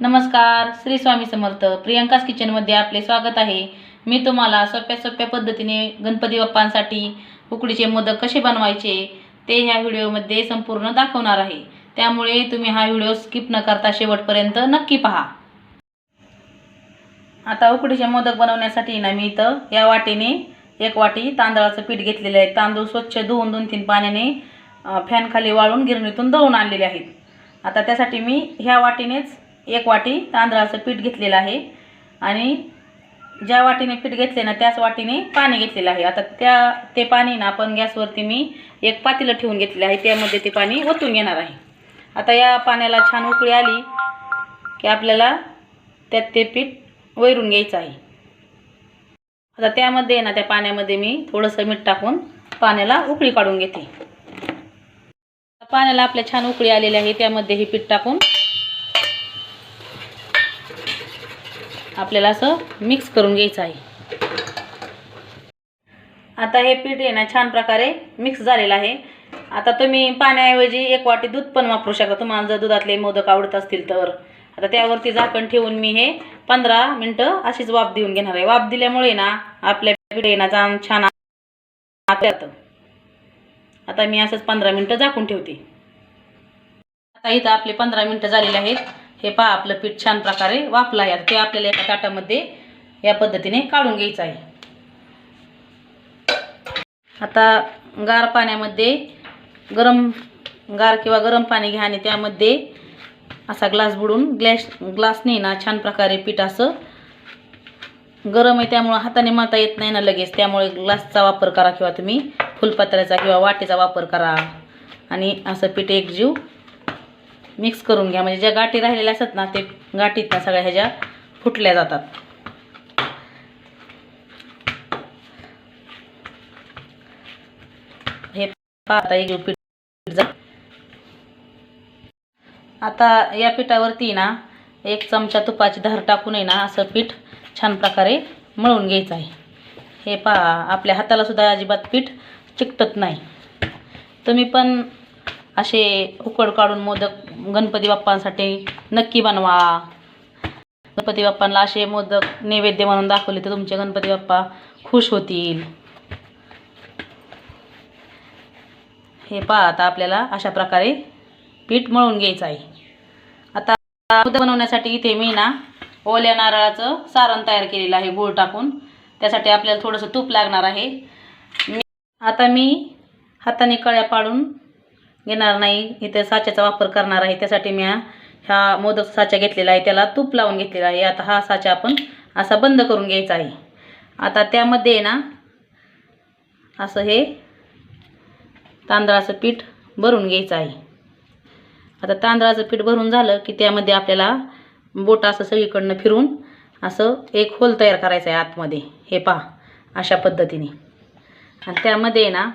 नमस्कार श्री स्वामी समर्थ. प्रियंकाच किचनमध्ये आपले स्वागत आहे. मी तुम्हाला सोप्या सोप्या पद्धतीने गणपती बाप्पांसाठी उकडीचे मोदक कसे बनवायचे ते ह्या व्हिडिओमध्ये संपूर्ण दाखवणार आहे. त्यामुळे तुम्ही हा व्हिडिओ स्किप न करता शेवटपर्यंत नक्की पहा. आता उकडीचे मोदक बनवण्यासाठी ना मी इथं या वाटीने एक वाटी तांदळाचं पीठ घेतलेलं आहे. तांदूळ स्वच्छ धुवून दोन तीन पाण्याने फॅनखाली वाळून गिरणीतून दळून आणलेले आहेत. आता त्यासाठी मी ह्या वाटीनेच एक वाटी तांदळाचं पीठ घेतलेलं आहे. आणि ज्या वाटीने पीठ घेतले ना त्याच वाटीने पाणी घेतलेलं आहे. आता त्या ते पाणी ना आपण गॅसवरती मी एक पातीलं ठेवून घेतलेलं आहे. त्यामध्ये ते पाणी ओतून घेणार आहे. आता या पाण्याला छान उकळी आली की आपल्याला त्यात ते पीठ वैरून घ्यायचं आहे. आता त्यामध्ये ना त्या पाण्यामध्ये मी थोडंसं मीठ टाकून पाण्याला उकळी काढून घेते. पाण्याला आपल्या छान उकळी आलेली आहे. त्यामध्ये हे पीठ टाकून आपल्याला असं मिक्स करून घ्यायचं आहे. आता हे पीठ आहे ना छान प्रकारे मिक्स झालेलं आहे. आता तुम्ही पाण्याऐवजी एक वाटी दूध पण वापरू शकता. तुम्हाला जर दुधातले मोदक आवडत असतील तर. आता त्यावरती झाकण ठेवून मी हे पंधरा मिनटं अशीच वाफ देऊन घेणार आहे. वाफ दिल्यामुळे ना आपल्या पीठ आहे ना जाम छान आत आता मी असंच पंधरा मिनटं झाकून ठेवते. आता इथं आपले पंधरा मिनटं झालेले आहेत. हे पहा आपलं पीठ छान प्रकारे वाफलं आहे ते आपल्याला एका ताटामध्ये या पद्धतीने काढून घ्यायचं आहे. आता गार पाण्यामध्ये गरम गार किंवा गरम पाणी घ्या आणि त्यामध्ये असा ग्लास बुडून ग्लॅस ग्लासने ना छान प्रकारे पीठ असं गरम आहे त्यामुळं हाताने मळता येत नाही ना लगेच. त्यामुळे ग्लासचा वापर करा किंवा तुम्ही फुलपात्र्याचा किंवा वाटेचा वापर करा. आणि असं पीठ एकजीव मिक्स करून घ्या. म्हणजे ज्या गाठी राहिलेल्या असतात ना ते गाठीत ना सगळ्या ह्याच्या फुटल्या जातात. हे पाहता एक पीठ आता या पिठावरती ना एक चमचा तुपाची धार टाकून आहे ना असं पीठ छान प्रकारे मळून घ्यायचं आहे. हे पहा आपल्या हाताला सुद्धा अजिबात पीठ चिकटत नाही. तुम्ही पण असे उकड काढून मोदक गणपती बाप्पांसाठी नक्की बनवा. गणपती बाप्पांना असे मोदक नैवेद्य म्हणून दाखवले तर तुमचे गणपती बाप्पा खुश होतील. हे पहा आता आपल्याला अशा प्रकारे पीठ मळून घ्यायचं आहे. आता मोदक बनवण्यासाठी इथे मी ना ओल्या नारळाचं सारण तयार केलेलं आहे गूळ टाकून. त्यासाठी आपल्याला थोडंसं तूप लागणार आहे. मी आता मी हाताने कळ्या पाडून घेणार नाही. इथे साच्याचा वापर करणार आहे. त्यासाठी मी हा- ह्या मोदक साचा घेतलेला आहे. त्याला तूप लावून घेतलेला आहे. आता हा साचा आपण असा बंद करून घ्यायचा आहे. आता त्यामध्ये आहे ना असं हे तांदळाचं पीठ भरून घ्यायचं आहे. आता तांदळाचं पीठ भरून झालं की त्यामध्ये आपल्याला बोट असं सगळीकडनं फिरून असं एक होल तयार करायचं आहे आतमध्ये. हे पहा अशा पद्धतीने. आणि त्यामध्ये आहे ना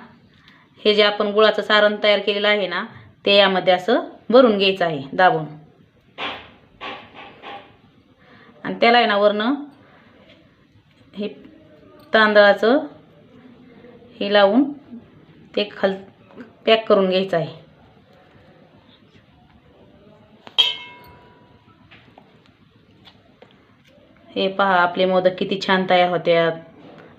हे जे आपण गुळाचं सारण तयार केलेलं आहे ना ते यामध्ये असं भरून घ्यायचं आहे दाबून. आणि त्याला आहे ना वरनं हे तांदळाचं हे लावून ते खाल पॅक करून घ्यायचं आहे. हे पहा आपले मोदक किती छान तयार होत्यात.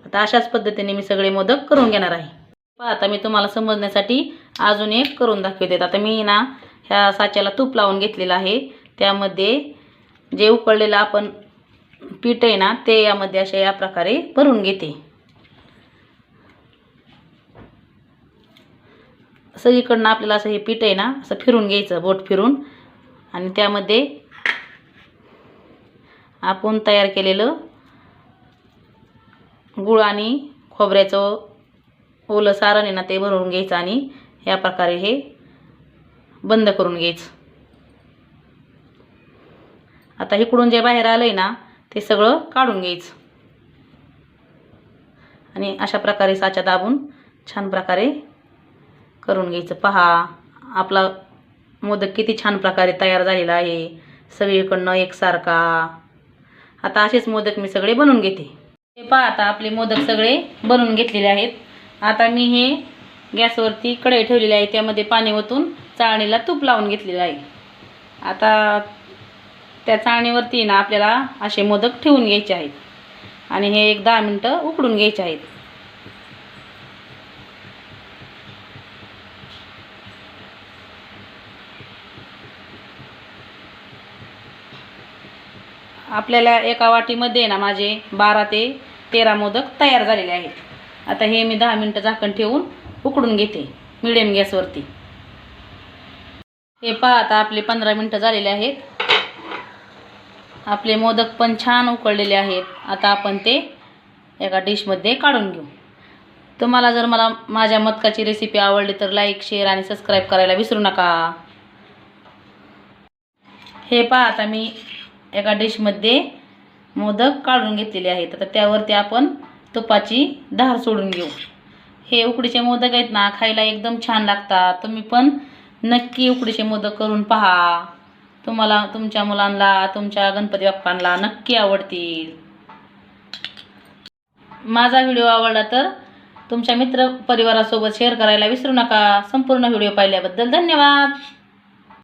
आता अशाच पद्धतीने मी सगळे मोदक करून घेणार आहे. आता मी तुम्हाला समजण्यासाठी अजून एक करून दाखवते. आता मी ना ह्या साच्याला तूप लावून घेतलेलं आहे. त्यामध्ये जे उकळलेलं आपण पीठ आहे ना ते यामध्ये अशा या प्रकारे भरून घेते. सगळीकडनं आपल्याला असं हे पीठ आहे ना असं फिरून घ्यायचं बोट फिरून. आणि त्यामध्ये आपण तयार केलेलं गुळ आणि खोबऱ्याचं ओलं सारण आहे ना ते भरून घ्यायचं आणि या प्रकारे हे बंद करून घ्यायचं. आता इकडून जे बाहेर आलं आहे ना ते सगळं काढून घ्यायचं. आणि अशा प्रकारे साचा दाबून छान प्रकारे करून घ्यायचं. पहा आपला मोदक किती छान प्रकारे तयार झालेला आहे. सगळीकडनं एकसारखा. आता असेच मोदक मी सगळे बनवून घेते. हे पहा आता आपले मोदक सगळे बनवून घेतलेले आहेत. आता मी हे गॅसवरती कढई ठेवलेली आहे त्यामध्ये पाणी ओतून चाळणीला तूप लावून घेतलेलं आहे. आता त्या चाळणीवरती ना आपल्याला असे मोदक ठेवून घ्यायचे आहेत. आणि हे एक दहा मिनटं उकडून घ्यायचे आहेत. आपल्याला एका वाटीमध्ये ना माझे बारा ते तेरा मोदक तयार झालेले आहेत. आता हे मी दहा मिनटं झाकण ठेवून उकडून घेते मिडियम गॅसवरती हे पहा आता आपले पंधरा मिनटं झालेले आहेत. आपले मोदक पण छान उकळलेले आहेत. आता आपण ते एका डिशमध्ये काढून घेऊ. तुम्हाला जर मला माझ्या मदकाची रेसिपी आवडली तर लाईक शेअर आणि सबस्क्राईब करायला विसरू नका. हे पहा आता मी एका डिशमध्ये मोदक काढून घेतलेले आहेत. आता त्यावरती आपण तुपाची धार सोडून घेऊ. हे उकडीचे मोदक आहेत ना खायला एकदम छान लागतात. तुम्ही पण नक्की उकडीचे मोदक करून पहा. तुम्हाला तुमच्या मुलांना तुमच्या गणपती बाप्पांना नक्की आवडतील. माझा व्हिडिओ आवडला तर तुमच्या मित्र परिवारासोबत शेअर करायला विसरू नका. संपूर्ण व्हिडिओ पाहिल्याबद्दल धन्यवाद.